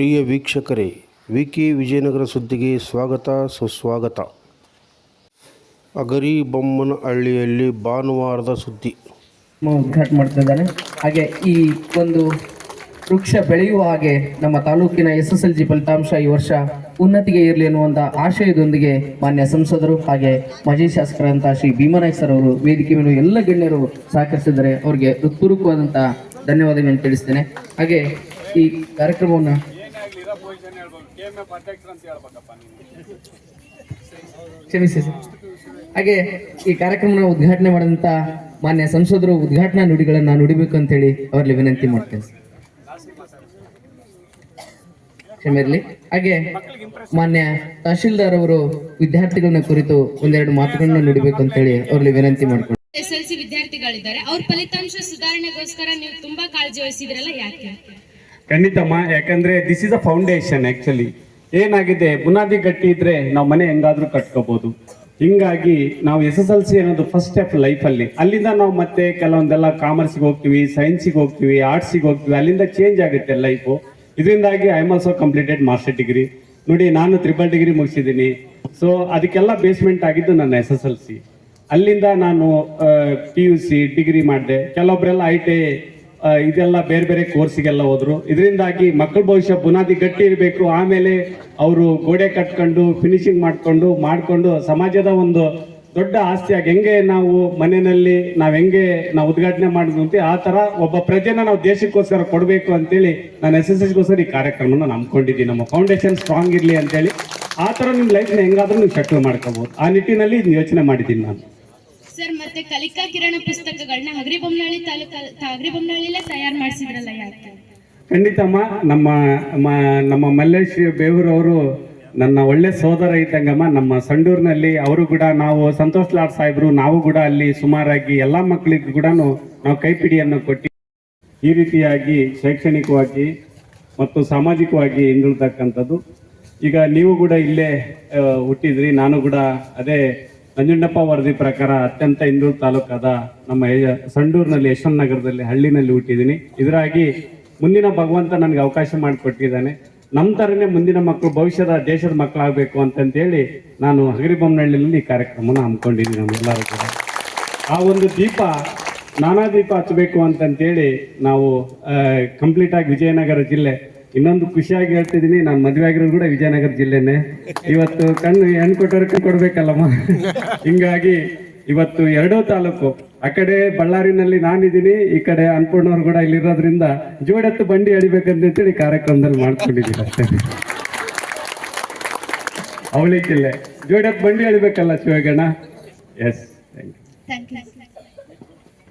ಪ್ರಿಯ ವೀಕ್ಷಕರೇ, ವಿಕಿ ವಿಜಯನಗರ ಸುದ್ದಿಗೆ ಸ್ವಾಗತ, ಸುಸ್ವಾಗತ. ಅಗರಿ ಬೊಮ್ಮನಹಳ್ಳಿಯಲ್ಲಿ ಭಾನುವಾರದ ಸುದ್ದಿ. ಉದ್ಘಾಟನೆ ಮಾಡ್ತಿದ್ದಾನೆ ಹಾಗೆ ಈ ಒಂದು ವೃಕ್ಷ ಬೆಳೆಯುವ ಹಾಗೆ ನಮ್ಮ ತಾಲೂಕಿನ ಎಸ್ ಎಸ್ ಎಲ್ ಜಿ ಫಲಿತಾಂಶ ಈ ವರ್ಷ ಉನ್ನತಿಗೆ ಇರಲಿ ಅನ್ನುವಂಥ ಆಶಯದೊಂದಿಗೆ ಮಾನ್ಯ ಸಂಸದರು ಹಾಗೆ ಮಾಜಿ ಶಾಸಕರಂತಹ ಶ್ರೀ ಭೀಮನಾಯಕ್ ಸರ್ ಅವರು ವೇದಿಕೆ ಮೇಲೆ ಎಲ್ಲ ಗಣ್ಯರು ಸಹಕರಿಸಿದರೆ ಅವರಿಗೆ ಹೃತ್ಪೂರ್ವಕವಾದಂಥ ಧನ್ಯವಾದಗಳನ್ನು ತಿಳಿಸ್ತೇನೆ. ಹಾಗೆ ಈ ಕಾರ್ಯಕ್ರಮವನ್ನು ಕ್ಷಮಿಸಿ ಸರ್. ಹಾಗೆ ಈ ಕಾರ್ಯಕ್ರಮನ ಉದ್ಘಾಟನೆ ಮಾಡಿದಂತ ಮಾನ್ಯ ಸಂಸದರು ಉದ್ಘಾಟನಾ ನುಡಿಗಳನ್ನ ನುಡಿಬೇಕು ಅಂತ ಹೇಳಿ ಅವರಲ್ಲಿ ವಿನಂತಿ ಮಾಡ್ತೇನೆ ಸರ್. ಹಾಗೆ ಮಾನ್ಯ ತಹಶೀಲ್ದಾರ್ ಅವರು ವಿದ್ಯಾರ್ಥಿಗಳನ್ನ ಕುರಿತು ಒಂದೆರಡು ಮಾತುಗಳನ್ನ ನುಡಿಬೇಕು ಅಂತ ಹೇಳಿ ಅವ್ರಲ್ಲಿ ವಿನಂತಿ ಮಾಡ್ಕೊಂಡು ಎಸ್ ಎಲ್ ಸಿ ವಿದ್ಯಾರ್ಥಿಗಳಿದ್ದಾರೆ. ಅವ್ರ ಫಲಿತಾಂಶ ಸುಧಾರಣೆಗೋಸ್ಕರ ನೀವು ತುಂಬಾ ಕಾಳಜಿ ವಹಿಸಿದ್ರಲ್ಲ ಯಾಕೆ? ಖಂಡಿತಮ್ಮ, ಯಾಕಂದ್ರೆ this is a foundation actually ಏನಾಗಿದೆ, ಬುನಾದಿ ಗಟ್ಟಿ ಇದ್ರೆ ನಾವು ಮನೆ ಹೆಂಗಾದ್ರೂ ಕಟ್ಕೋಬಹುದು ಹಿಂಗಾಗಿ ನಾವು ಎಸ್ ಎಸ್ ಎಲ್ ಸಿ ಅನ್ನೋದು ಫಸ್ಟ್ ಸ್ಟೆಪ್ ಲೈಫಲ್ಲಿ ಅಲ್ಲಿಂದ ನಾವು ಮತ್ತೆ ಕೆಲವೊಂದೆಲ್ಲ ಕಾಮರ್ಸ್ಗೆ ಹೋಗ್ತೀವಿ ಸೈನ್ಸಿಗೆ ಹೋಗ್ತೀವಿ ಆರ್ಟ್ಸಿಗೆ ಹೋಗ್ತೀವಿ, ಅಲ್ಲಿಂದ ಚೇಂಜ್ ಆಗುತ್ತೆ ಲೈಫು ಇದರಿಂದಾಗಿ I am also completed master degree ನೋಡಿ, ನಾನು ತ್ರಿಬಲ್ ಡಿಗ್ರಿ ಮುಗಿಸಿದ್ದೀನಿ. ಸೊ ಅದಕ್ಕೆಲ್ಲ ಬೇಸ್ಮೆಂಟ್ ಆಗಿದ್ದು ನನ್ನ ಎಸ್ ಎಸ್ ಎಲ್ ಸಿ. ಅಲ್ಲಿಂದ ನಾನು ಪಿ ಯು ಸಿ ಡಿಗ್ರಿ ಮಾಡಿದೆ. ಕೆಲವೊಬ್ಬರೆಲ್ಲ ಐ ಟಿ ಇದೆಲ್ಲ ಬೇರೆ ಬೇರೆ ಕೋರ್ಸಿಗೆಲ್ಲ ಹೋದರು. ಇದರಿಂದಾಗಿ ಮಕ್ಕಳ ಭವಿಷ್ಯ ಬುನಾದಿ ಗಟ್ಟಿ ಇರಬೇಕು. ಆಮೇಲೆ ಅವರು ಗೋಡೆ ಕಟ್ಕೊಂಡು ಫಿನಿಶಿಂಗ್ ಮಾಡಿಕೊಂಡು ಮಾಡಿಕೊಂಡು ಸಮಾಜದ ಒಂದು ದೊಡ್ಡ ಆಸ್ತಿಯಾಗಿ ಹೆಂಗೆ ನಾವು ಮನೆಯಲ್ಲಿ ನಾವು ಹೆಂಗೆ ನಾವು ಉದ್ಘಾಟನೆ ಮಾಡಿದ್ವಿ ಅಂತ ಆ ತರ ಒಬ್ಬ ಪ್ರಜೆನ ನಾವು ದೇಶಕ್ಕೋಸ್ಕರ ಕೊಡಬೇಕು ಅಂತೇಳಿ ನಾನು ಎಸ್ ಎಸ್ ಎಸ್ಗೋಸ್ಕರ ಈ ಕಾರ್ಯಕ್ರಮನ ನಂಬ್ಕೊಂಡಿದ್ದೀನಿ. ನಮ್ಮ ಫೌಂಡೇಶನ್ ಸ್ಟ್ರಾಂಗ್ ಇರಲಿ ಅಂತೇಳಿ. ಆ ಥರ ನಿಮ್ಮ ಲೈಫ್ನ ಹೆಂಗಾದ್ರೂ ನೀವು ಸೆಟ್ಲ್ ಮಾಡ್ಕೋಬಹುದು ಆ ನಿಟ್ಟಿನಲ್ಲಿ ಯೋಚನೆ ಮಾಡಿದ್ದೀನಿ ನಾನು. ಸರ್, ಮತ್ತೆ ಕಲಿಕಾ ಕಿರಣ ಪುಸ್ತಕಗಳನ್ನ ಹಗರಿಬೊಮ್ಮನಹಳ್ಳಿ ತಾಲೂಕ ಹಗರಿಬೊಮ್ಮನಹಳ್ಳಿಲೇ ತಯಾರು ಮಾಡಿಸಿದ್ರಲ್ಲ ಯಾಕೆ? ಖಂಡಿತಮ್ಮ ನಮ್ಮ ನಮ್ಮ ಮಲ್ಲೇಶ್ ಬೇವೂರವರು ನನ್ನ ಒಳ್ಳೆ ಸೋದರ ಇದ್ದಂಗಮ್ಮ, ನಮ್ಮ ಸಂಡೂರಿನಲ್ಲಿ ಅವರು ಕೂಡ ನಾವು ಸಂತೋಷ್ ಲಾಡ್ ಸಾಹೇಬ್ರು, ನಾವು ಕೂಡ ಅಲ್ಲಿ ಸುಮಾರಾಗಿ ಎಲ್ಲ ಮಕ್ಕಳಿಗೂ ಕೂಡ ನಾವು ಕೈಪಿಡಿಯನ್ನು ಕೊಟ್ಟು ಈ ರೀತಿಯಾಗಿ ಶೈಕ್ಷಣಿಕವಾಗಿ ಮತ್ತು ಸಾಮಾಜಿಕವಾಗಿ ಹಿಂದುಳಿತಕ್ಕಂಥದ್ದು ಈಗ ನೀವು ಕೂಡ ಇಲ್ಲೇ ಹುಟ್ಟಿದ್ರಿ, ನಾನು ಕೂಡ ಅದೇ ನಂಜುಂಡಪ್ಪ ವರದಿ ಪ್ರಕಾರ ಅತ್ಯಂತ ಇಂದೂರು ತಾಲೂಕಾದ ನಮ್ಮ ಸಂಡೂರಿನಲ್ಲಿ ಯಶವಂತ ನಗರದಲ್ಲಿ ಹಳ್ಳಿನಲ್ಲಿ ಹುಟ್ಟಿದ್ದೀನಿ. ಇದರಾಗಿ ಮುಂದಿನ ಭಗವಂತ ನನಗೆ ಅವಕಾಶ ಮಾಡಿಕೊಟ್ಟಿದ್ದಾನೆ. ನಮ್ಮ ಥರನೇ ಮುಂದಿನ ಮಕ್ಕಳು ಭವಿಷ್ಯದ ದೇಶದ ಮಕ್ಕಳಾಗಬೇಕು ಅಂತಂತೇಳಿ ನಾನು ಹಗರಿಬೊಮ್ಮನಹಳ್ಳಿಯಲ್ಲಿ ಈ ಕಾರ್ಯಕ್ರಮನ ಹಮ್ಮಿಕೊಂಡಿದ್ದೀನಿ ನಮ್ಮೆಲ್ಲರೂ ಕೂಡ. ಆ ಒಂದು ದೀಪ, ನಾನಾ ದೀಪ ಹಚ್ಚಬೇಕು ಅಂತಂತೇಳಿ ನಾವು ಕಂಪ್ಲೀಟ್ ಆಗಿ ವಿಜಯನಗರ ಜಿಲ್ಲೆ ಇನ್ನೊಂದು ಖುಷಿಯಾಗಿ ಹೇಳ್ತಿದ್ದೀನಿ ನಾನು ಮದುವೆ ಆಗಿರೋದು ಕೂಡ ವಿಜಯನಗರ ಜಿಲ್ಲೆನೆ. ಇವತ್ತು ಕಣ್ಣು ಹೆಣ್ಣು ಕೊಟ್ಟವ್ರ ಕಣ್ಣು ಕೊಡ್ಬೇಕಲ್ಲಮ್ಮ? ಹಿಂಗಾಗಿ ಇವತ್ತು ಎರಡೂ ತಾಲೂಕು ಆ ಕಡೆ ಬಳ್ಳಾರಿನಲ್ಲಿ ನಾನಿದ್ದೀನಿ ಈ ಕಡೆ ಅನ್ಪೂರ್ಣವ್ರು ಕೂಡ ಇಲ್ಲಿರೋದ್ರಿಂದ ಜೋಡೆತ್ತು ಬಂಡಿ ಎಳಿಬೇಕಂತೇಳಿ ಕಾರ್ಯಕ್ರಮದಲ್ಲಿ ಮಾಡ್ಕೊಂಡಿದ್ದೀನಿ ಅಷ್ಟೇ. ಅವಳಿ ಜಿಲ್ಲೆ. ಜೋಡೆತ್ತು ಬಂಡಿ ಅಳಿಬೇಕಲ್ಲ Shivagana yes thank you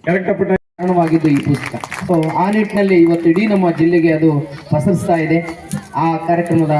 correct ಕಾರಣವಾಗಿದ್ದು ಈ ಪುಸ್ತಕ. ಸೊ ಆ ನಿಟ್ಟಿನಲ್ಲಿ ಇವತ್ತು ಇಡೀ ನಮ್ಮ ಜಿಲ್ಲೆಗೆ ಅದು ಪಸರಿಸ್ತಾ ಇದೆ. ಆ ಕಾರ್ಯಕ್ರಮದ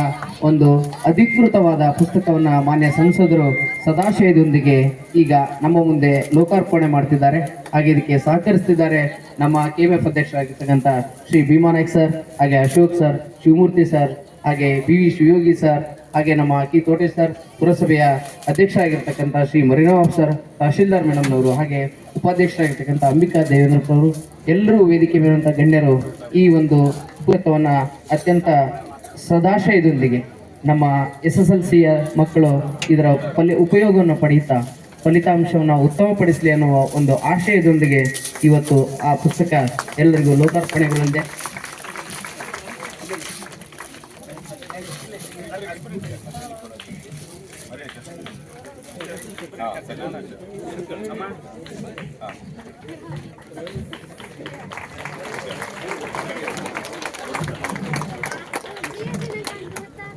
ಒಂದು ಅಧಿಕೃತವಾದ ಪುಸ್ತಕವನ್ನು ಮಾನ್ಯ ಸಂಸದರು ಸದಾಶಯದೊಂದಿಗೆ ಈಗ ನಮ್ಮ ಮುಂದೆ ಲೋಕಾರ್ಪಣೆ ಮಾಡ್ತಿದ್ದಾರೆ. ಹಾಗೆ ಇದಕ್ಕೆ ಸಹಕರಿಸ್ತಿದ್ದಾರೆ ನಮ್ಮ ಕೆ ಎಂ ಎಫ್ ಅಧ್ಯಕ್ಷರಾಗಿರ್ತಕ್ಕಂಥ ಶ್ರೀ ಭೀಮಾನಾಯ್ಕ್ ಸರ್, ಹಾಗೆ ಅಶೋಕ್ ಸರ್, ಶಿವಮೂರ್ತಿ ಸರ್, ಹಾಗೆ ಬಿ ವಿ ಶಿವಯೋಗಿ ಸರ್ ಹಾಗೆ ನಮ್ಮ ಕಿ ತೋಟೆ ಸರ್ ಪುರಸಭೆಯ ಅಧ್ಯಕ್ಷರಾಗಿರ್ತಕ್ಕಂಥ ಶ್ರೀ ಮರಿನಾಬ್ ಸರ್ ತಹಶೀಲ್ದಾರ್ ಮೇಡಮ್ನವರು, ಹಾಗೆ ಉಪಾಧ್ಯಕ್ಷರಾಗಿರ್ತಕ್ಕಂಥ ಅಂಬಿಕಾ ದೇವೇಂದ್ರಪ್ಪವರು ಎಲ್ಲರೂ ವೇದಿಕೆ ಮೇಲಿರುವಂಥ ಗಣ್ಯರು ಈ ಒಂದು ಪುಸ್ತಕವನ್ನು ಅತ್ಯಂತ ಸದಾಶಯದೊಂದಿಗೆ ನಮ್ಮ ಎಸ್ ಎಸ್ ಎಲ್ ಸಿಯ ಮಕ್ಕಳು ಇದರ ಫಲಿ ಉಪಯೋಗವನ್ನು ಪಡೆಯುತ್ತಾ, ಫಲಿತಾಂಶವನ್ನು ಉತ್ತಮಪಡಿಸಲಿ ಅನ್ನುವ ಒಂದು ಆಶಯದೊಂದಿಗೆ ಇವತ್ತು ಆ ಪುಸ್ತಕ ಎಲ್ಲರಿಗೂ ಲೋಕಾರ್ಪಣೆಗೊಂಡಿದೆ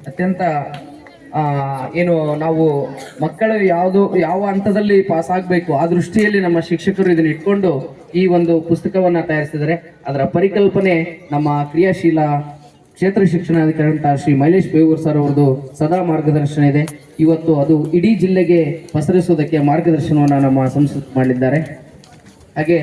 ಅತ್ಯಂತ ಏನು ನಾವು ಮಕ್ಕಳು ಯಾವುದು, ಯಾವ ಹಂತದಲ್ಲಿ ಪಾಸ್ ಆಗಬೇಕು, ಆ ದೃಷ್ಟಿಯಲ್ಲಿ ನಮ್ಮ ಶಿಕ್ಷಕರು ಇದನ್ನ ಇಟ್ಕೊಂಡು ಈ ಒಂದು ಪುಸ್ತಕವನ್ನ ತಯಾರಿಸಿದರೆ ಅದರ ಪರಿಕಲ್ಪನೆ ನಮ್ಮ ಕ್ರಿಯಾಶೀಲ ಕ್ಷೇತ್ರ ಶಿಕ್ಷಣಾಧಿಕಾರಿ ಅಂತ ಶ್ರೀ ಮೈಲೇಶ್ ಬೇವೂರ್ ಸರ್ ಅವರದು ಸದಾ ಮಾರ್ಗದರ್ಶನ ಇದೆ. ಇವತ್ತು ಅದು ಇಡೀ ಜಿಲ್ಲೆಗೆ ಪಸರಿಸುವುದಕ್ಕೆ ಮಾರ್ಗದರ್ಶನವನ್ನು ನಮ್ಮ ಸಂಸ್ಕೃತಿ ಮಾಡಿದ್ದಾರೆ. ಹಾಗೆ